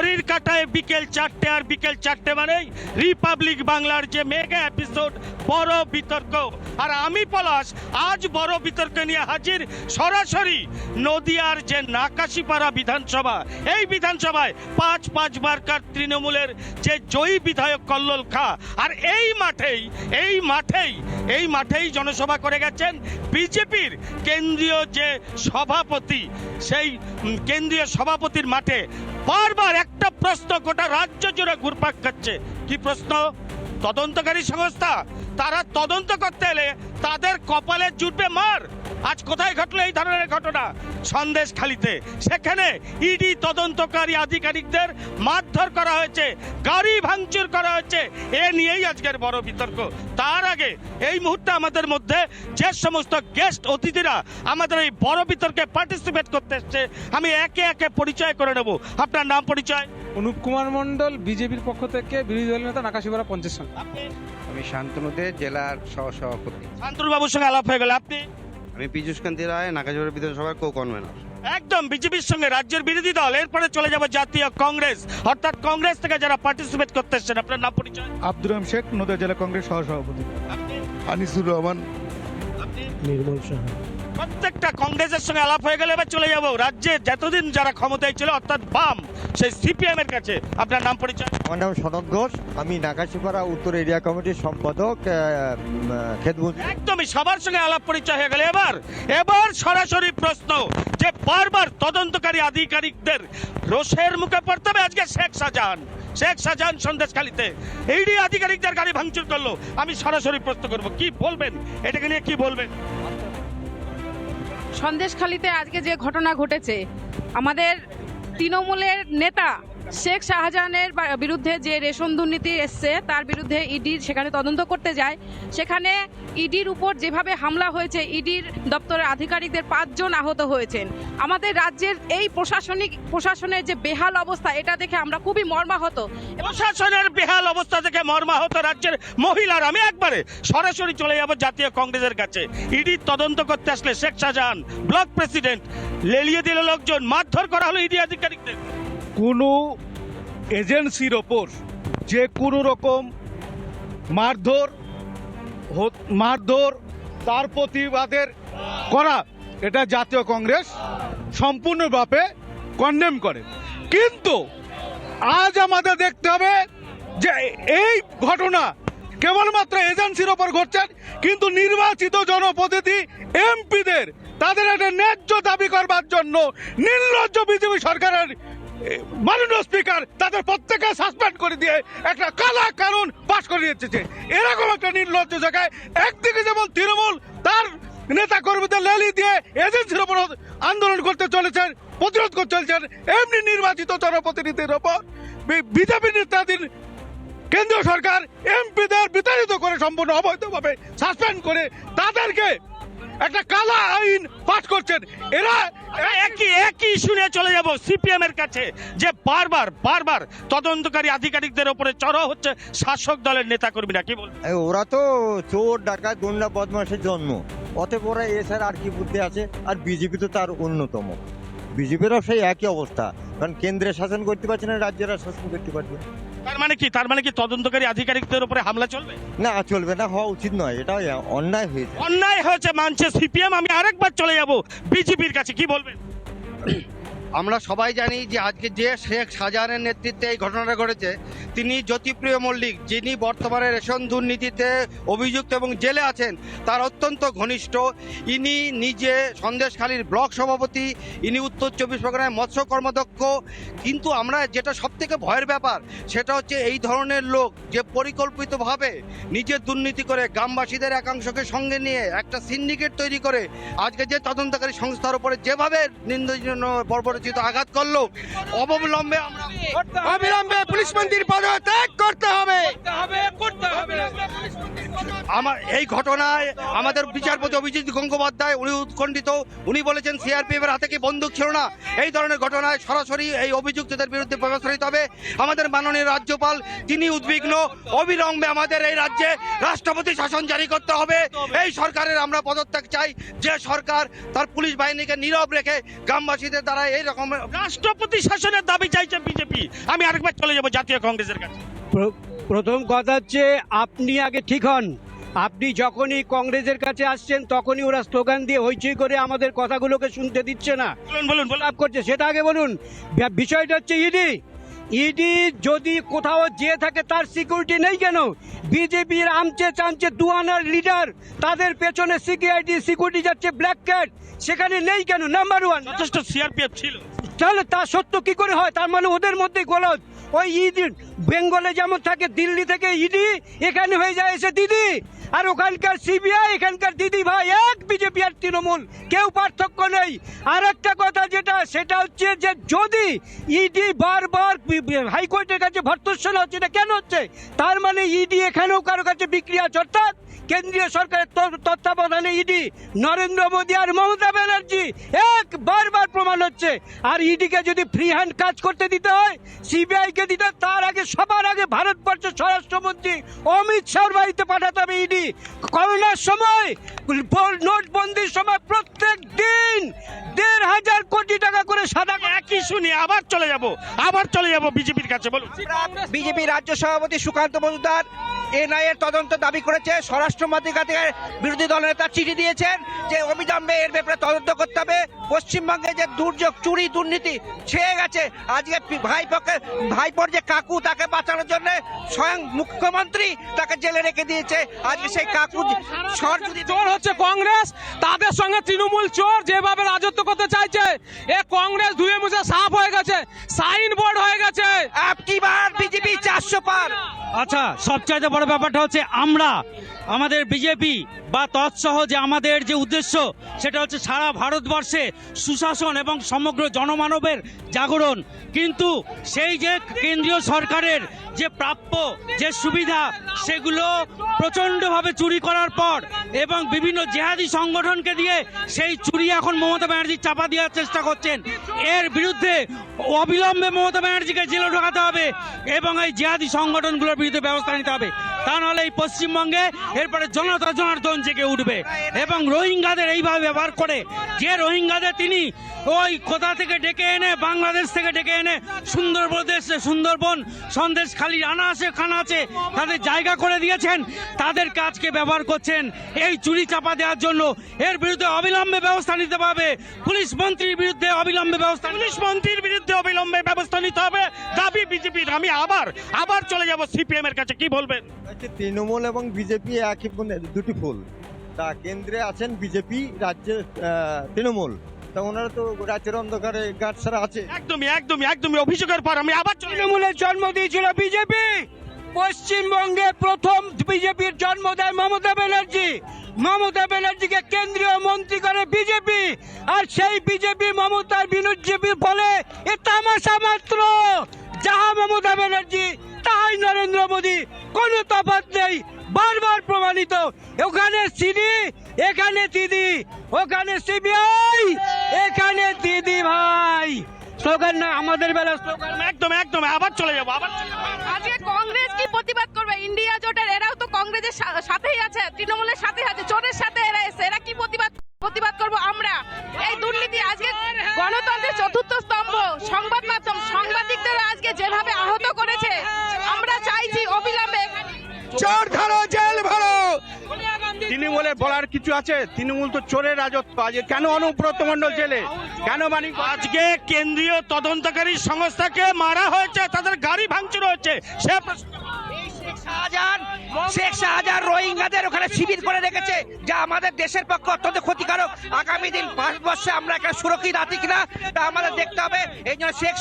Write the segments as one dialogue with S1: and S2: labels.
S1: ঘড়ির কাটায় বিকেল চারটে আর বিকেল চারটে মানেই রিপাবলিক বাংলার যে মেগা এপিসোড, বড় বিতর্ক। আর আমি পলাশ, আজ বড় বিতর্ক নিয়ে হাজির সরাসরি নদিয়ার যে নাকাশিপাড়া বিধানসভা, এই বিধানসভায় পাঁচ পাঁচ বারকার তৃণমূলের যে জয়ী বিধায়ক কল্লোল খা। আর এই মাঠেই এই মাঠেই এই মাঠেই জনসভা করে গেছেন বিজেপির কেন্দ্রীয় যে সভাপতি, সেই কেন্দ্রীয় সভাপতির মাঠে বারবার একটা প্রশ্ন গোটা রাজ্য জুড়ে ঘুরপাক খাচ্ছে। কি প্রশ্ন? তদন্তকারী সংস্থা, তারা তদন্ত করতে এলে তাদের কপালে জুটবে মার। আজ কোথায় ঘটলো এই ধরনের ঘটনা? সন্দেশ খালিতে সেখানে ইডি তদন্তকারী আধিকারিকদের মারধর করা হয়েছে, গাড়ি ভাঙচুর করা হয়েছে। এ নিয়েই আজকের বড় বিতর্ক। তার আগে এই মুহূর্তে আমাদের মধ্যে যে সমস্ত গেস্ট অতিথিরা আমাদের এই বড় বিতর্কে পার্টিসিপেট করতে এসছে, আমি একে একে পরিচয় করে নেব। আপনার নাম পরিচয়?
S2: অনুপ কুমার মণ্ডল বিজেপির পক্ষ থেকে বিরোধী দলের নেতা নাকাশিপাড়া সমিতি।
S1: আপনি
S3: আমি শান্তনুদে জেলার সহসভাপতি।
S1: শান্তনু বাবুর সঙ্গে আলাপ হয়ে গেল। আপনি?
S3: আমি পীযুষ কান্তি রায় নাকাজোড়া বিধানসভার কো কনভেনর
S1: একদম বিজেপির সঙ্গে রাজ্যের বিরোধী দল। এরপরে চলে যাবে জাতীয় কংগ্রেস। অর্থাৎ কংগ্রেস থেকে যারা পার্টিসিপেট করতে এসছেন আপনার নাম পরিচয়?
S4: আব্দুর রহিম শেখ নদিয়া জেলা কংগ্রেস সহসভাপতি।
S1: আপনি?
S4: আনিসুর রহমান। নির্মল সাহা।
S1: প্রত্যেকটা কংগ্রেসের সঙ্গে আলাপ হয়ে গেলে এবার চলে যাব রাজ্যে যতদিন যারা ক্ষমতায় ছিল অর্থাৎ বাম সেই সিপিএম এর কাছে। আপনার নাম পরিচয়?
S5: আমার নাম সনদ ঘোষ। আমি নাকাশিপাড়া উত্তর এরিয়া কমিটির সম্পাদক খেতবুজি
S1: একদমই সবার সঙ্গে আলাপ পরিচয় হয়ে গেল। এবার এবার সরাসরি প্রশ্ন যে বারবার তদন্তকারী আধিকারিকদের রোষের মুখে পড়তে হবে। আজকে শেখ শাহজাহান শেখ শাহজাহান সন্দেশখালিতে। এইডি আধিকারিকদের গাড়ি ভাঙচুর করল। আমি সরাসরি প্রশ্ন করব কি বলবেন? এটাকে নিয়ে কি বলবেন?
S6: সন্দেশখালিতে আজকে যে ঘটনা ঘটেছে আমাদের তৃণমূলের নেতা শেখ শাহজাহানের বিরুদ্ধে যে রেশন দুর্নীতি এসছে, তার বিরুদ্ধে ইডি সেখানে তদন্ত করতে যায়। সেখানে ইডির উপর যেভাবে হামলা হয়েছে, ইডির দপ্তরের আধিকারিকদের পাঁচজন আহত হয়েছেন। আমাদের রাজ্যের এই প্রশাসনিক প্রশাসনের যে বেহাল অবস্থা, এটা দেখে আমরা খুবই মর্মাহত।
S1: প্রশাসনের বেহাল অবস্থা দেখে মর্মাহত রাজ্যের মহিলারা। আমি একবারে সরাসরি চলে যাব জাতীয় কংগ্রেসের কাছে। ইডি তদন্ত করতে আসলে শেখ শাহজাহান, ব্লক প্রেসিডেন্ট, লেলিয়ে দিল লোকজন, মারধর করা হলো ইডি আধিকারিকদের।
S4: কোনো এজেন্সির ওপর যে কোনো রকম মারধর মারধর তার প্রতিবাদের করা, এটা জাতীয় কংগ্রেস সম্পূর্ণভাবে কন্ডেম করে। কিন্তু আজ আমাদের দেখতে হবে যে এই ঘটনা কেবলমাত্র এজেন্সির ওপর ঘটছেন কিন্তু নির্বাচিত জনপ্রতিনিধি, এমপিদের, তাদের একটা ন্যায্য দাবি করবার জন্য নির্লজ্জ বিজেপি সরকারের মাননীয় স্পিকার তাদের প্রত্যেকে সাসপেন্ড করে দিয়ে একটা কালা কানুন পাশ করে দিয়েছে। এরকম একটা নির্লজ্জ জায়গায় একদিকে যেমন তৃণমূল, তার নেতা কর্মীদের লেলি দিয়ে এজেন্সির ওপর আন্দোলন করতে চলেছেন, প্রতিরোধ করতে চলেছেন, এমনি নির্বাচিত জনপ্রতিনিধির ওপর বিজেপি নেতাদের কেন্দ্রীয় সরকার এমপিদের বিতাড়িত করে সম্পূর্ণ অবৈধভাবে সাসপেন্ড করে তাদেরকে একটা কালা আইন পাঠ করছেন। এরা
S1: একই একই শুনে চলে যাব সিপিএম এর কাছে, যে বারবার বারবার তদন্তকারী আধিকারিকদের উপরে চড়াও হচ্ছে শাসক দলের নেতাকর্মীরা। কি
S5: এই ওরা তো চোর, ডাকাত, গুন্ডা, বদমাসের জন্ম। অতএব ওরা এছাড়া আর কি বুদ্ধি আছে, আর বিজেপি তো তার অন্যতম। বিজেপিরও সেই একই অবস্থা, কারণ কেন্দ্রে শাসন করতে পারছে না, রাজ্যেরা শাসন করতে পারছে।
S1: তার মানে কি? তার মানে কি তদন্তকারী আধিকারিকদের উপরে হামলা চলবে?
S5: না চলবে না হওয়া উচিত নয়। এটা অন্যায় হয়েছে।
S1: অন্যায় হয়েছে মানছে সিপিএম। আমি আরেকবার চলে যাব বিজেপির কাছে। কি বলবেন?
S3: আমরা সবাই জানি যে আজকে যে শেখ শাহজাহানের নেতৃত্বে এই ঘটনাটা ঘটেছে, তিনি জ্যোতিপ্রিয় মল্লিক, যিনি বর্তমানে রেশন দুর্নীতিতে অভিযুক্ত এবং জেলে আছেন, তার অত্যন্ত ঘনিষ্ঠ। ইনি নিজে সন্দেশখালীর ব্লক সভাপতি, ইনি উত্তর চব্বিশ পরগনায় মৎস্য কর্মদক্ষ কিন্তু আমরা যেটা সব থেকে ভয়ের ব্যাপার, সেটা হচ্ছে এই ধরনের লোক যে পরিকল্পিতভাবে নিজের দুর্নীতি করে গ্রামবাসীদের একাংশকে সঙ্গে নিয়ে একটা সিন্ডিকেট তৈরি করে, আজকে যে তদন্তকারী সংস্থার উপরে যেভাবে নিন্দনীয় বর্বরচিত আঘাত করল। অবলম্বে আমরা অবিলম্বে পুলিশ মন্ত্রীর পদত্যাগ করতে হবে। আমার এই ঘটনায় আমাদের বিচারপতি অভিজিৎ গঙ্গোপাধ্যায় উনি উৎকণ্ঠিত উনি বলেছেন সিআরপিএফ এর হাতে কি বন্দুক ছিল না? এই ধরনের ঘটনায় সরাসরি এই অভিযুক্তদের বিরুদ্ধে ব্যবস্থা নিতে হবে। আমাদের মাননীয় রাজ্যপাল তিনি উদ্বিগ্ন। অবিলম্বে আমাদের এই রাজ্যে রাষ্ট্রপতি শাসন জারি করতে হবে। এই সরকারের আমরা পদত্যাগ চাই। যে সরকার তার পুলিশ বাহিনীকে নীরব রেখে গ্রামবাসীদের দ্বারা এই রকম
S1: রাষ্ট্রপতি শাসনের দাবি চাইছে বিজেপি। আমি আরেকবার চলে যাব জাতীয় কংগ্রেসের কাছে।
S7: প্রথম কথা হচ্ছে আপনি আগে ঠিক হন। আপনি যখনই কংগ্রেসের কাছে আসছেন তখনই ওরা স্লোগান দিয়ে হইচই করে আমাদের কথাগুলোকে শুনতে দিচ্ছে না।
S1: বলুন বলুন
S7: করছে সেটা আগে বলুন। বিষয়টা হচ্ছে ইডি। ইডি যদি কোথাও যেয়ে থাকে তার সিকিউরিটি নেই কেন? বিজেপির আমচে চামচে দুয়ানার লিডার তাদের পেছনে সিকিউরিটি সিকিউরিটি যাচ্ছে ব্ল্যাক ক্যাট। সেখানে নেই কেন? নাম্বার ওয়ান
S1: যথেষ্ট সিআরপিএফ ছিল।
S7: তাহলে তা সত্য কি করে হয়? তার মানে ওদের মধ্যে গলদ। ওই ইডি বেঙ্গলে যেমন থাকে দিল্লি থেকে ইডি এখানে হয়ে যায় এসে দিদি। আর ওখানকার সিবিআই এখানকার দিদি ভাই এক বিজেপি আর তৃণমূল। কেউ পার্থক্য নেই। আর একটা কথা যেটা সেটা হচ্ছে যে যদি ইডি বারবার হাইকোর্টের কাছে ভর্তস্বল হচ্ছে এটা কেন হচ্ছে? তার মানে ইডি এখানেও কারও কাছে বিক্রি আছে অর্থাৎ কেন্দ্রীয় সরকারের তত্ত্বাবধানে ইডি নরেন্দ্র মোদী আর মমতা ব্যানার্জি এক বারবার প্রমাণ হচ্ছে। আর ইডিকে যদি ফ্রি হ্যান্ড কাজ করতে দিতে হয় সিবিআই কে দিতে হয়, তার আগে সবার আগে ভারতবর্ষের স্বরাষ্ট্রমন্ত্রী অমিত শাহর বাড়িতে পাঠাতে হবে ইডি। করোনার সময় নোটবন্দির সময় প্রত্যেক দিন দেড় হাজার কোটি টাকা করে সাদা
S1: একই শুনি আবার চলে যাব আবার চলে যাব বিজেপির কাছে বলুন।
S8: বিজেপি রাজ্য সভাপতি সুকান্ত মজুমদার এনআই এর তদন্ত দাবি করেছে। স্বরাষ্ট্র মন্ত্রীর বিরোধী দল নেতা চিঠি দিয়েছেন যে অবিলম্বে এর ব্যাপারে তদন্ত করতে হবে। পশ্চিমবঙ্গে যে দুর্যোগ চুরি দুর্নীতি ছেয়ে গেছে আজকে পি- ভাইপোকে ভাইপোর যে কাকু তাকে বাঁচানোর জন্য স্বয়ং মুখ্যমন্ত্রী তাকে জেলে রেখে দিয়েছে। আজকে সেই কাকু সর যদি
S2: চোর হচ্ছে কংগ্রেস তাদের সঙ্গে তৃণমূল চোর যেভাবে রাজত্ব করতে চাইছে এ কংগ্রেস ধুয়ে মুছে সাফ হয়ে গেছে সাইন বোর্ড হয়ে গেছে।
S8: বিজেপি চারশো পার?
S9: আচ্ছা সবচাইতে বড় ব্যাপারটা হচ্ছে আমরা, আমাদের বিজেপি বা তৎসহ যে আমাদের যে উদ্দেশ্য, সেটা হচ্ছে সারা ভারতবর্ষে সুশাসন এবং সমগ্র জনমানবের জাগরণ। কিন্তু সেই যে কেন্দ্রীয় সরকারের যে প্রাপ্য যে সুবিধা, সেগুলো প্রচণ্ডভাবে চুরি করার পর এবং বিভিন্ন জেহাদি সংগঠনকে দিয়ে সেই চুরি এখন মমতা ব্যানার্জি চাপা দেওয়ার চেষ্টা করছেন। এর বিরুদ্ধে অবিলম্বে মমতা ব্যানার্জিকে জেলে ঢোকাতে হবে এবং এই জেহাদি সংগঠনগুলোর বিরুদ্ধে ব্যবস্থা নিতে হবে। তা নাহলে এই পশ্চিমবঙ্গে এরপরে জনতা জনার্দন জেগে উঠবে। এবং রোহিঙ্গাদের এইভাবে ব্যবহার করে, যে রোহিঙ্গাদের তিনি ওই কোথা থেকে ডেকে এনে, বাংলাদেশ থেকে ডেকে এনে সুন্দর প্রদেশে সুন্দরবন সন্দেশ খালি আনা আছে, খানা আছে, তাদের জায়গা করে দিয়েছেন তাদের কাজকে ব্যবহার করছেন। এই চুরি চাপা দেওয়ার জন্য এর বিরুদ্ধে অবিলম্বে ব্যবস্থা নিতে হবে। পুলিশ মন্ত্রীর বিরুদ্ধে অবিলম্বে ব্যবস্থা
S1: পুলিশ মন্ত্রীর বিরুদ্ধে অবিলম্বে ব্যবস্থা নিতে হবে। দাবি বিজেপির। আমি আবার আবার চলে যাব সিপিএম এর কাছে। কি বলবেন?
S5: হচ্ছে তৃণমূল এবং বিজেপি একই দুটি ফুল। তা কেন্দ্রে আছেন বিজেপি রাজ্যে তৃণমূল। তা ওনারা তো রাজ্যের অন্ধকারে গাঁট ছাড়া আছে।
S1: একদমই একদমই একদমই অভিযোগের পর আমি আবার
S7: তৃণমূলের জন্ম দিয়েছিল বিজেপি। পশ্চিমবঙ্গে প্রথম বিজেপির জন্ম দেয় মমতা ব্যানার্জি। মমতা ব্যানার্জিকে কেন্দ্রীয় মন্ত্রী করে বিজেপি। আর সেই বিজেপি মমতার বিনুজেপি বলে এ তামাশা মাত্র। যাহা মমতা ব্যানার্জি তাই নরেন্দ্র মোদী কোনো তফাত নেই বারবার প্রমাণিত। ওখানে সিডি এখানে দিদি ওখানে সিবিআই এখানে দিদি ভাই। স্লোগান না আমাদের বেলা স্লোগান।
S1: একদম একদম আবার চলে যাব আবার
S6: আজকে কংগ্রেস কি প্রতিবাদ করবে? ইন্ডিয়া জোটের এরাও তো কংগ্রেসের সা- সাথেই আছে তৃণমূলের সাথে আছে চোরের সাথে এরা এসে এরা কি প্রতিবাদ প্রতিবাদ করব আমরা। এই দুর্নীতি আজকে গণতন্ত্রের চতুর্থ স্তম্ভ সংবাদ মাধ্যম সাংবাদিকদের আজকে যেভাবে আহত করেছে আমরা চাইছি অবিলম্বে
S8: চোর ধরো জেল ভরো।
S4: তৃণমূলের বলার কিছু আছে? তৃণমূল তো চোরের রাজত্ব। আজকে কেন অনুব্রত মণ্ডল জেলে? কেন মানিক
S1: আজকে কেন্দ্রীয় তদন্তকারী সংস্থাকে মারা হয়েছে তাদের গাড়ি ভাঙচুর হয়েছে। সে প্রশ্ন
S8: শেখ শাহজাহান রোহিঙ্গাদের ওখানে শিবির করে রেখেছে, যা আমাদের দেশের পক্ষে অত্যন্ত ক্ষতিকারক। আগামী দিন ভারতবর্ষে আমরা এখানে সুরক্ষিত আছি কিনা তা আমাদের দেখতে হবে। এই জন্য শেখ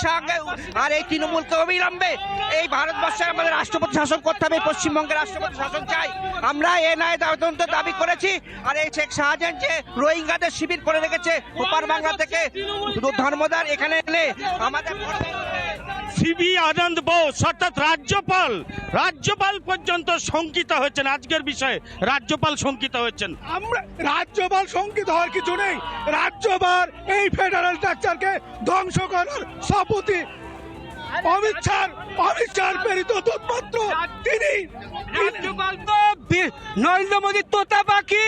S8: আর এই তৃণমূলকে অবিলম্বে। এই ভারতবর্ষে আমাদের রাষ্ট্রপতি শাসন করতে হবে পশ্চিমবঙ্গের রাষ্ট্রপতি শাসন চাই। আমরা এ নাই তদন্ত দাবি করেছি। আর এই শেখ শাহজাহান যে রোহিঙ্গাদের শিবির করে রেখেছে ওপার বাংলা থেকে ধর্মদার এখানে এনে আমাদের
S1: সিবি আনন্দ বোস, অর্থাৎ রাজ্যপাল রাজ্যপাল পর্যন্ত শঙ্কিত হয়েছেন। আজকের বিষয়ে রাজ্যপাল শঙ্কিত হয়েছেন।
S4: আমরা রাজ্যপাল শঙ্কিত হওয়ার কিছু নেই। রাজ্যপাল এই ফেডারেল স্ট্রাকচারকে ধ্বংস করার শপথি অমিত শাহ অমিত শাহ প্রেরিত দুধমাত্র তিনি
S7: রাজ্যপাল তো নরেন্দ্র মোদী তোতা পাখি।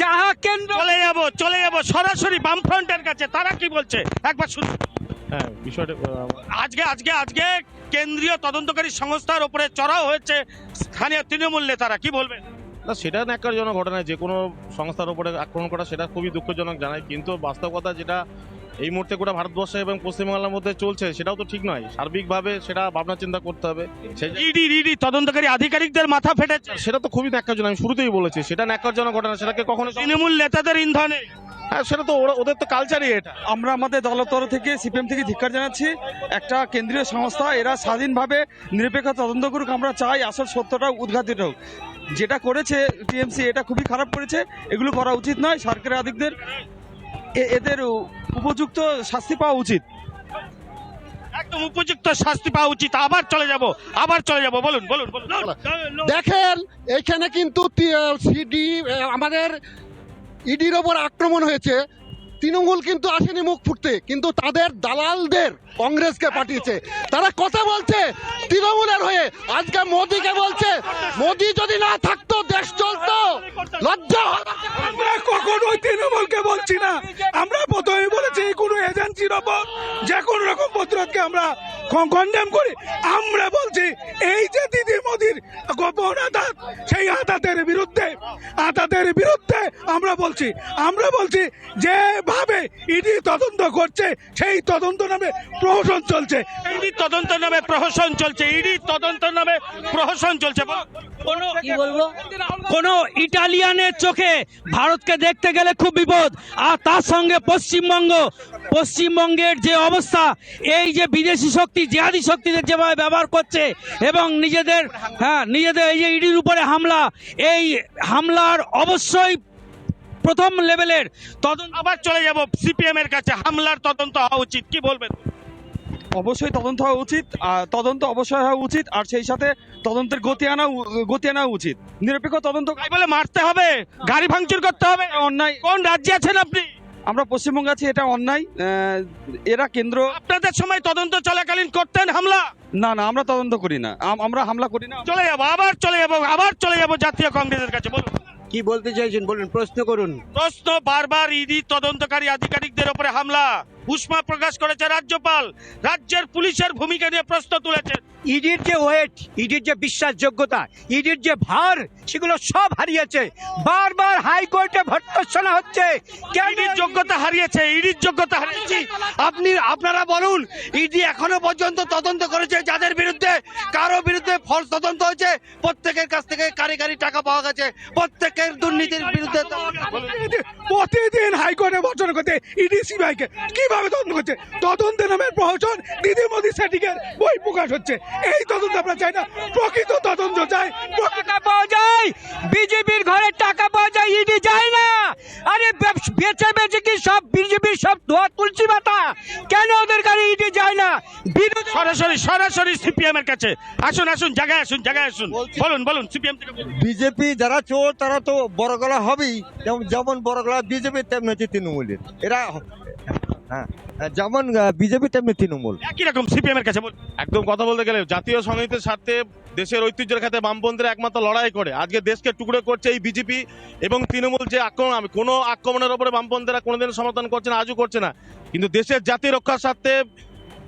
S7: যাহা কেন্দ্র
S1: চলে যাব চলে যাব। সরাসরি বামফ্রন্টের কাছে। তারা কি বলছে? একবার শুনুন।
S10: হ্যাঁ বিষয়টা
S1: আজকে আজকে আজকে কেন্দ্রীয় তদন্তকারী সংস্থার উপরে চড়াও হয়েছে স্থানীয় তৃণমূল নেতারা। কি বলবেন?
S10: না, সেটা ন্যাক্কারজনক ঘটনা, যে কোনো সংস্থার উপরে আক্রমণ করা, সেটা খুবই দুঃখজনক জানায়। কিন্তু বাস্তব কথা যেটা এই মুহূর্তে গোটা ভারতবর্ষ এবং পশ্চিমবাংলার মধ্যে চলছে সেটাও তো ঠিক নয়। সার্বিকভাবে সেটা ভাবনা চিন্তা করতে হবে।
S1: ইডি ইডি তদন্তকারী আধিকারিকদের মাথা ফেটেছে।
S10: সেটা তো খুবই ন্যাক্কারজনক আমি শুরুতেই বলেছি সেটা ন্যাক্কারজনক ঘটনা সেটাকে কখনো
S1: তৃণমূল নেতাদের ইন্ধনে।
S10: হ্যাঁ সেটা তো ওরা- ওদের তো কালচারই এটা।
S2: আমরা আমাদের দলের তরফ থেকে সিপিএম থেকে ধিক্কার জানাচ্ছি। একটা কেন্দ্রীয় সংস্থা এরা স্বাধীনভাবে নিরপেক্ষ তদন্ত করুক আমরা চাই আসল সত্যটা উদ্ঘাটিত হোক। যেটা করেছে টিএমসি এটা খুবই খারাপ করেছে এগুলো করা উচিত নয় সরকারি আধিকদের। এ- এদের উপযুক্ত শাস্তি পাওয়া উচিত।
S1: একদম উপযুক্ত শাস্তি পাওয়া উচিত। আবার চলে যাব আবার চলে যাব। বলুন বলুন
S11: দেখেন এখানে কিন্তু সিডি আমাদের ইডির ওপর আক্রমণ হয়েছে। তৃণমূল কিন্তু আসেনি মুখ ফুটতে কিন্তু তাদের দালালদের কংগ্রেসকে পাঠিয়েছে। তারা কথা বলছে তৃণমূলের হয়ে। আজকে মোদিকে বলছে মোদি যদি না থাকতো দেশ চলতো। লজ্জা
S4: আমরা কখনোই তৃণমূলকে বলছি না। আমরা প্রথমে বলেছি কোনো এজেন্সির ওপর যে কোনো রকম প্রতিরোধকে আমরা কন্ডেম করি। আমরা বলছি এই যে দিদি মোদির গোপন আঘাত সেই আঘাতের বিরুদ্ধে আঘাতের বিরুদ্ধে আমরা বলছি। আমরা বলছি যেভাবে ইডি তদন্ত করছে সেই তদন্ত নামে প্রহসন চলছে।
S1: ইডি তদন্ত নামে প্রহসন চলছে ইডি তদন্ত নামে প্রহসন চলছে।
S9: কোনো কি বলব? কোনো ইটালিয়ানের চোখে ভারতকে দেখতে গেলে খুব বিপদ আর তার সঙ্গে পশ্চিমবঙ্গ পশ্চিমবঙ্গের যে অবস্থা এই যে বিদেশি শক্তি জেহাদি শক্তিদের যেভাবে ব্যবহার করছে এবং নিজেদের হ্যাঁ নিজেদের এই যে ইডির উপরে হামলা এই হামলার অবশ্যই প্রথম লেভেলের তদন্ত
S1: আবার চলে যাব সিপিএম এর কাছে হামলার তদন্ত হওয়া উচিত কি বলবেন?
S2: অবশ্যই তদন্ত হওয়া উচিত আর তদন্ত অবশ্যই হওয়া উচিত আর সেই সাথে তদন্তের গতি আনা গতি আনা উচিত। নিরপেক্ষ তদন্ত
S1: বলে? মারতে হবে গাড়ি ভাঙচুর করতে হবে।
S2: অন্যায়
S1: কোন রাজ্যে আছেন আপনি?
S2: আমরা পশ্চিমবঙ্গে আছি এটা অন্যায়। আহ, এরা কেন্দ্র
S1: আপনাদের সময় তদন্ত চলাকালীন করতেন হামলা?
S2: না না আমরা তদন্ত করি না। আমরা হামলা করি না।
S1: চলে যাব আবার চলে যাব আবার চলে যাব জাতীয় কংগ্রেসের কাছে বলুন।
S7: কি বলতে চাইছেন? বলুন প্রশ্ন করুন।
S1: প্রশ্ন বারবার ইডি তদন্তকারী আধিকারিকদের উপরে হামলা। উষ্মা প্রকাশ করেছে রাজ্যপাল। রাজ্যের পুলিশের ভূমিকা নিয়ে প্রশ্ন তুলেছে।
S7: ইডির যে ওয়েট ইডির যে বিশ্বাসযোগ্যতা ইডির যে ভার সেগুলো সব হারিয়েছে। বারবার হাইকোর্টে ভর্তসনা হচ্ছে
S1: ইডির যোগ্যতা হারিয়েছে ইডির যোগ্যতা হারিয়েছে।
S3: আপনি আপনারা বলুন ইডি এখনও পর্যন্ত তদন্ত করেছে যাদের বিরুদ্ধে কারও বিরুদ্ধে ফলস তদন্ত হয়েছে? প্রত্যেকের কাছ থেকে কারি কারি টাকা পাওয়া গেছে। প্রত্যেকের দুর্নীতির বিরুদ্ধে
S4: প্রতিদিন হাইকোর্টে বর্জন করতে ইডি সিবিআইকে কীভাবে তদন্ত করছে? তদন্তের নামের প্রহসন দিদি মোদী সেটিংয়ের বই প্রকাশ হচ্ছে। এই তদন্ত আমরা চাই না প্রকৃত তদন্ত চাই।
S7: টাকা পাওয়া যায় বিজেপির ঘরে টাকা পাওয়া যায় ইডি যায় না। আরে বেচে বেচে কি সব বিজেপির সব ধোয়া তুলছি পাতা কেন ওদের গাড়ি ইডি যায় না?
S1: সরাসরি সরাসরি সিপিএম এর কাছে। আসুন আসুন জায়গায় আসুন জায়গায় আসুন। বলুন বলুন সিপিএম থেকে
S5: বিজেপি যারা চোর তারা তো বড় গলা হবেই। যেমন যেমন বড় গলা বিজেপি তেমনি হচ্ছে তৃণমূলের। এরা হ্যাঁ। যেমন বিজেপি তেমনি তৃণমূল।
S1: একই রকম সিপিএম এর কাছে
S10: একদম কথা বলতে গেলে জাতীয় সংহিতের স্বার্থে দেশের ঐতিহ্যের খাতে বামপন্থীরা একমাত্র লড়াই করে। আজকে দেশকে টুকরো করছে এই বিজেপি এবং তৃণমূল যে আক্রমণ আমি কোনো আক্রমণের ওপরে বামপন্থীরা কোনোদিন সমর্থন করছে না আজও করছে না। কিন্তু দেশের জাতি রক্ষার স্বার্থে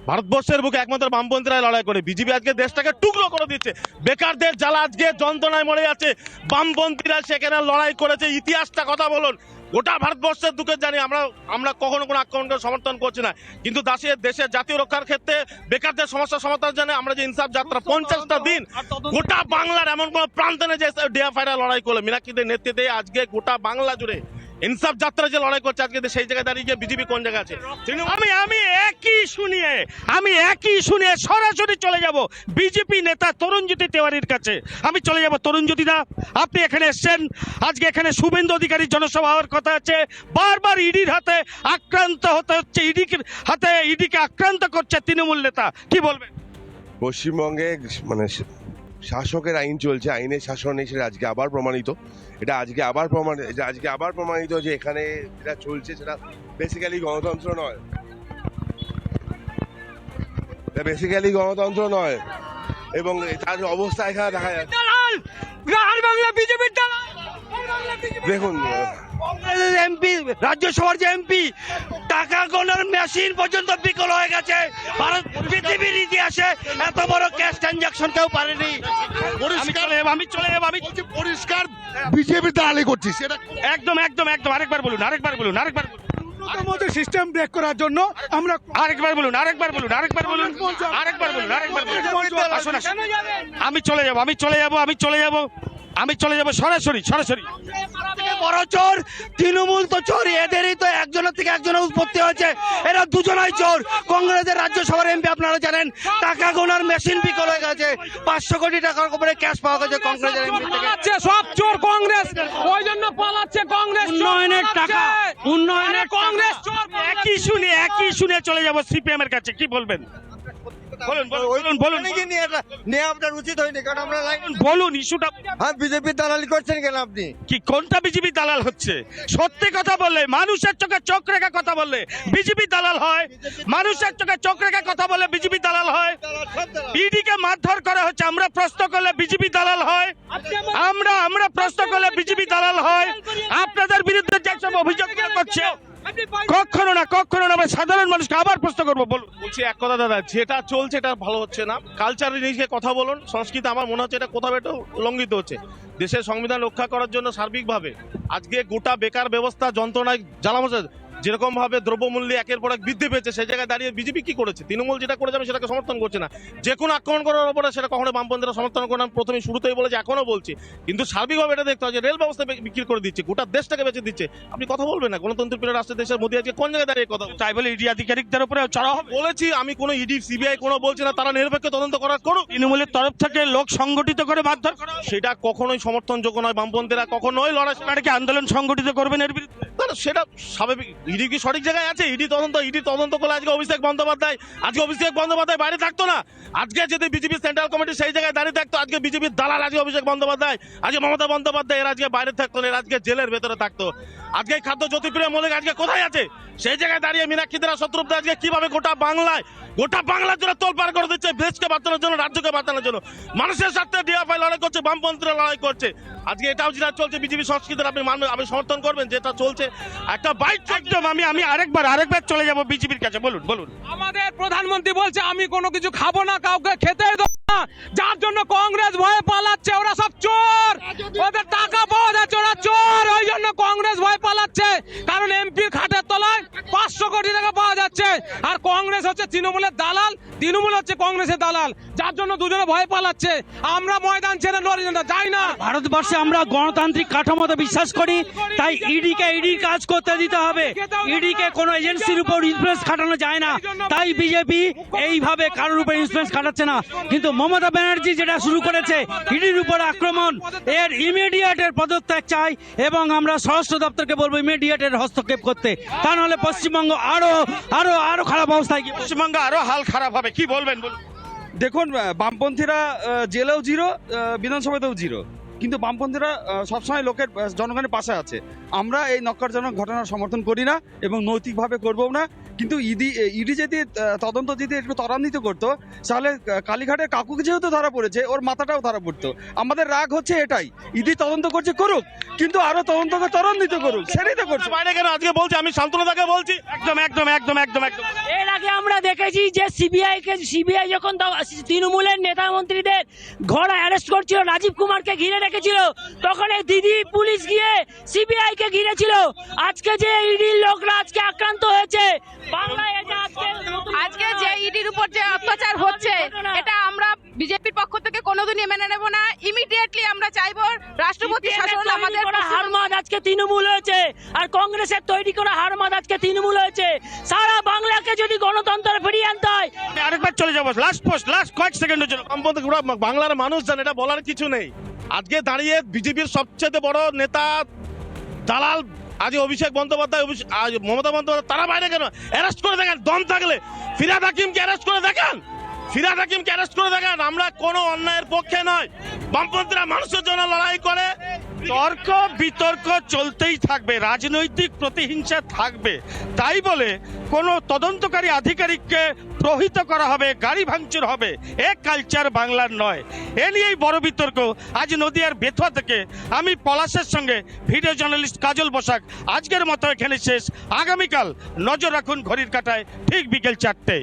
S10: ভারতবর্ষের বুকে একমাত্র বামপন্থীরা লড়াই করে। বিজেপি আজকে দেশটাকে টুকরো করে দিচ্ছে। বেকারদের জ্বালা আজকে যন্ত্রণায় মরে যাচ্ছে। বামপন্থীরা সেখানে লড়াই করেছে। ইতিহাসটা কথা বলুন। গোটা ভারতবর্ষের দুঃখে জানি আমরা আমরা কখনো কোনো আক্রমণকে সমর্থন করছি না। কিন্তু দাসের দেশের জাতীয় রক্ষার ক্ষেত্রে বেকারদের সমস্যা সমাধান জানে আমরা যে ইনসাফ যাত্রা পঞ্চাশটা দিন গোটা বাংলার এমন কোনো প্রান্ত নেই যে ডিএফআইরা লড়াই করল। মীনাক্ষীদের নেতৃত্বে আজকে গোটা বাংলা জুড়ে ইনসাফ যাত্রা যে লড়াই করছে আজকে সেই জায়গায় দাঁড়িয়ে গিয়ে বিজেপি কোন জায়গায় আছে?
S1: আমি আমি একই শুনিয়ে আমি একই শুনিয়ে সরাসরি চলে যাব বিজেপি নেতা তরুণজ্যোতি তেওয়ারির কাছে। আমি চলে যাব তরুণজ্যোতি দা আপনি এখানে এসেছেন। আজকে এখানে শুভেন্দু অধিকারী জনসভা হওয়ার কথা আছে। বারবার ইডির হাতে আক্রান্ত হতে হচ্ছে ইডি হাতে ইডিকে আক্রান্ত করছে তৃণমূল নেতা। কি বলবেন?
S12: পশ্চিমবঙ্গে মানে শাসকের আইন চলছে আইনের শাসন সেটা আজকে আবার প্রমাণিত। এটা আজকে আবার প্রমাণ এটা আজকে আবার প্রমাণিত যে এখানে যেটা চলছে সেটা বেসিক্যালি গণতন্ত্র নয়। এটা বেসিক্যালি গণতন্ত্র নয়। এবং তার অবস্থা এখানে দেখা যাচ্ছে।
S7: BJP
S12: দেখুন
S3: কংগ্রেসের এমপি রাজ্যসভার যে এমপি টাকা গোনার মেশিন পর্যন্ত বিকল হয়ে গেছে। ভারত পৃথিবীর ইতিহাসে এত বড় ক্যাশ ট্রানজাকশন কেউ পারেনি।
S1: যাব আমি চলে যাব আমি
S11: পরিষ্কার। বিজেপির দালালি করছিস এটা
S1: একদম একদম একদম। আরেকবার বলুন আরেকবার বলুন আরেকবার বলুন।
S4: সিস্টেম ব্রেক করার জন্য আমরা
S1: আরেকবার বলুন আরেকবার বলুন আরেকবার বলুন আরেকবার বলুন আরেকবার বলুন। আমি চলে যাব আমি চলে যাব আমি চলে যাব। আমি চলে যাব সরাসরি সরাসরি।
S3: বড় চোর তৃণমূল তো চোর এদেরই তো একজনের থেকে একজনের উৎপত্তি হয়েছে। এরা দুজনাই চোর। কংগ্রেসের রাজ্যসভার এমপি আপনারা জানেন টাকা গোনার মেশিন বিকল হয়ে গেছে। পাঁচশো কোটি টাকার উপরে ক্যাশ পাওয়া গেছে কংগ্রেসের এমপি থেকে।
S7: সব চোর কংগ্রেস। ওই জন্য পালাচ্ছে কংগ্রেস
S9: উন্নয়নের টাকা উন্নয়নের
S7: কংগ্রেস চোর
S1: একই শুনে একই শুনে চলে যাব সিপিএম এর কাছে কি বলবেন? বলুন বলুন, বলুন বলুন
S5: নিয়ে আপনার উচিত হয়নি কারণ আমরা লাইন
S1: বলুন ইস্যুটা
S5: হ্যাঁ বিজেপির দালালি করছেন কেন আপনি?
S1: কি কোনটা বিজেপি দালাল হচ্ছে? সত্যি কথা বললে মানুষের চোখে চোখ রেখে কথা বললে বিজেপি দালাল হয়। মানুষের চোখে চোখ রেখে কথা বললে বিজেপি দালাল হয়। ইডিকে মারধর করা হচ্ছে আমরা প্রশ্ন করলে বিজেপি দালাল হয়। আমরা আমরা প্রশ্ন করলে বিজেপি দালাল হয়। আপনাদের বিরুদ্ধে যেসব অভিযোগ করছে কখনো না কখনো না আমরা সাধারণ মানুষকে আবার প্রশ্ন করব বলুন।
S10: বলছি এক কথা দাদা যেটা চলছে এটা ভালো হচ্ছে না। কালচার নিয়ে কথা বলুন সংস্কৃতি আমার মনে হচ্ছে এটা কোথাও একটু উলঙ্ঘিত হচ্ছে। দেশের সংবিধান রক্ষা করার জন্য সার্বিকভাবে আজকে গোটা বেকার ব্যবস্থা যন্ত্রণায় জ্বালামশা যেরকম ভাবে দ্রব্যমূল্য একের পর এক বৃদ্ধি পেয়েছে সেই জায়গায় দাঁড়িয়ে বিজেপি কি করেছে তৃণমূল যেটা করেছে আমি সেটাকে সমর্থন করছি না যে কোনো আক্রমণ করার উপরে সেটা কখনো বামপন্থীরা সমর্থন করে না। প্রথমে শুরুতেই বলেছি এখনও বলছি কিন্তু সার্বিকভাবে এটা দেখতে হয় যে রেল ব্যবস্থা বিক্রি করে দিচ্ছে গোটা দেশটাকে বেঁচে দিচ্ছে আপনি কথা বলবেন না গণতন্ত্র প্রিয় রাষ্ট্রের দেশের মোদী আজকে কোন জায়গায় দাঁড়িয়ে কথা?
S1: তাই বলে ইডি আধিকারিকদের উপরে চড়া হবে
S10: বলেছি আমি কোনো ইডি সিবিআই কোনো বলছি না তারা নিরপেক্ষ তদন্ত করার করুক
S1: তৃণমূলের তরফ থেকে লোক সংগঠিত করে মারধর করা হবে।
S10: সেটা কখনোই সমর্থনযোগ্য নয় বামপন্থীরা কখনোই লড়াই
S1: আন্দোলন সংগঠিত করবেন এর বিরুদ্ধে
S10: না, সেটা স্বাভাবিক। ইডি কি সঠিক জায়গায় আছে? ইডি তদন্ত ইডি তদন্ত করলে আজকে অভিষেক বন্দ্যোপাধ্যায় আজকে অভিষেক বন্দ্যোপাধ্যায় বাইরে থাকতো না। আজকে যদি বিজেপি সেন্ট্রাল কমিটি সেই জায়গায় দাঁড়িয়ে থাকতো আজকে বিজেপির দালাল আজকে অভিষেক বন্দ্যোপাধ্যায় আজকে মমতা বন্দ্যোপাধ্যায় এরা আজকে বাইরে থাকতো না এরা আজকে জেলের ভেতরে থাকতো। আজকে খাদ্য জ্যোতিপ্রিয় মল্লিক আজকে কোথায় আছে? সেই জায়গায় দাঁড়িয়ে মীনাক্ষীদের শত্রুপদা আজকে কীভাবে গোটা বাংলায় গোটা বাংলার জন্য তোল পার করে দিচ্ছে দেশকে বাঁচানোর জন্য রাজ্যকে বাঁচানোর জন্য? মানুষের স্বার্থে ডিএফআই লড়াই করছে বামপন্থীরা লড়াই করছে। আজকে এটাও যেটা চলছে বিজেপি সংস্কৃতির আপনি মানবেন আপনি সমর্থন করবেন যেটা চলছে। একটা বাইক
S1: একদম আমি আমি আরেকবার আরেকবার চলে যাব বিজেপির কাছে বলুন বলুন।
S7: আমাদের প্রধানমন্ত্রী বলছে আমি কোনো কিছু খাব না কাউকে খেতে যার জন্য কংগ্রেস ভয়ে পালাচ্ছে, ওরা সব চোর। ওদের টাকা পাওয়া যাচ্ছে, ওরা চোর। ওই জন্য কংগ্রেস ভয় পালাচ্ছে। কারণ এমপির খাটের তলায় পাঁচশো কোটি টাকা পাওয়া যাচ্ছে। আর কংগ্রেস হচ্ছে তৃণমূলের দালাল, তৃণমূল হচ্ছে কংগ্রেসের দালাল। যার জন্য দুজনে ভয় পালাচ্ছে। আমরা ময়দান ছেড়ে লড়ি না, যাই না।
S9: ভারতবর্ষে আমরা গণতান্ত্রিক কাঠামোতে বিশ্বাস করি, তাই ইডিকে ইডির কাজ করতে দিতে হবে। ইডিকে কোনো এজেন্সির উপর ইনফ্লুয়েন্স খাটানো যায় না। তাই বিজেপি এইভাবে কারোর উপর ইনফ্লুয়েন্স খাটাচ্ছে না। কিন্তু মমতা ব্যানার্জি যেটা শুরু করেছে ইডির উপর আক্রমণ। এর ইমিডিয়েট এর পদত্যাগ চাই এবং আমরা স্বরাষ্ট্র দপ্তরকে বলব ইমিডিয়েট এর হস্তক্ষেপ করতে। তা নাহলে পশ্চিমবঙ্গ আরও আরও আরও খারাপ অবস্থায় গিয়ে
S1: পশ্চিমবঙ্গে আরও হাল খারাপ হবে। কি বলবেন বলুন?
S2: দেখুন বামপন্থীরা জেলেও জিরো বিধানসভাতেও জিরো। কিন্তু বামপন্থীরা সবসময় লোকের জনগণের পাশে আছে। আমরা এই নক্কারজনক ঘটনার সমর্থন করি না এবং নৈতিকভাবে করবও না। কিন্তু ইডি ইডি যদি তদন্ত যদি একটু ত্বরান্বিত করতো তাহলে কালীঘাটের কাকুকে যেহেতু ধরা পড়েছে ওর মাথাটাও ধরা পড়তো। আমাদের রাগ হচ্ছে এটাই। ইডি তদন্ত করছে করুক কিন্তু আরও তদন্তকে ত্বরান্বিত করুক। সেটাই তো করছে।
S10: বাইরে কেন? আজকে বলছি আমি শান্তনুদাকে বলছি।
S1: একদম একদম একদম একদম একদম।
S13: এর আগে আমরা দেখেছি যে সিবিআই কে সিবিআই যখন তৃণমূলের নেতা মন্ত্রীদের ঘর অ্যারেস্ট করছিল রাজীব কুমারকে ঘিরে রেখেছিল তখন এই দিদি পুলিশ গিয়ে সিবিআই কে ঘিরেছিল। আজকে যে ইডির লোকরা আজকে আক্রান্ত হয়েছে আজকে
S6: আজকে যে ইডির উপর যে অত্যাচার হচ্ছে এটা আমরা বিজেপির পক্ষ থেকে কোনোদিনই মেনে নেব না। ইমিডিয়েটলি আমরা চাইব রাষ্ট্রপতি শাসন আমাদের
S13: করা হারমাদ আজকে তৃণমূল হয়েছে আর কংগ্রেসের তৈরি করা হারমাদ আজকে তৃণমূল হয়েছে। সারা বাংলাকে যদি গণতন্ত্র ফিরিয়ে আনতে হয়
S1: আরেকবার চলে যাব। লাস্ট পোস্ট লাস্ট কয়েক সেকেন্ডের জন্য।
S10: বাংলার মানুষ জানে এটা বলার কিছু নেই। আজকে দাঁড়িয়ে বিজেপির সবচেয়ে বড় নেতা দালাল আজ অভিষেক বন্দ্যোপাধ্যায় আজ মমতা বন্দ্যোপাধ্যায়, তারা বাইরে কেন? অ্যারেস্ট করে দেখেন, দম থাকলে। ফিরাদ হাকিমকে অ্যারেস্ট করে দেখেন। ফিরাদ হাকিমকে অ্যারেস্ট করে দেখেন। আমরা কোনো অন্যায়ের পক্ষে নয়। বামপন্থীরা মানুষের জন্য লড়াই করে।
S1: তর্ক বিতর্ক চলতেই থাকবে, রাজনৈতিক প্রতিহিংসা থাকবে। তাই বলে কোনো তদন্তকারী আধিকারিককে প্রহিত করা হবে, গাড়ি ভাঙচুর হবে, এ কালচার বাংলার নয়। এ নিয়েই বড় বিতর্ক। আজ নদিয়ার বেথুয়া থেকে আমি পলাশের সঙ্গে ভিডিও জার্নালিস্ট কাজল বসাক। আজকের মতো এখানে শেষ। আগামীকাল নজর রাখুন ঘড়ির কাটায়, ঠিক বিকেল চারটে।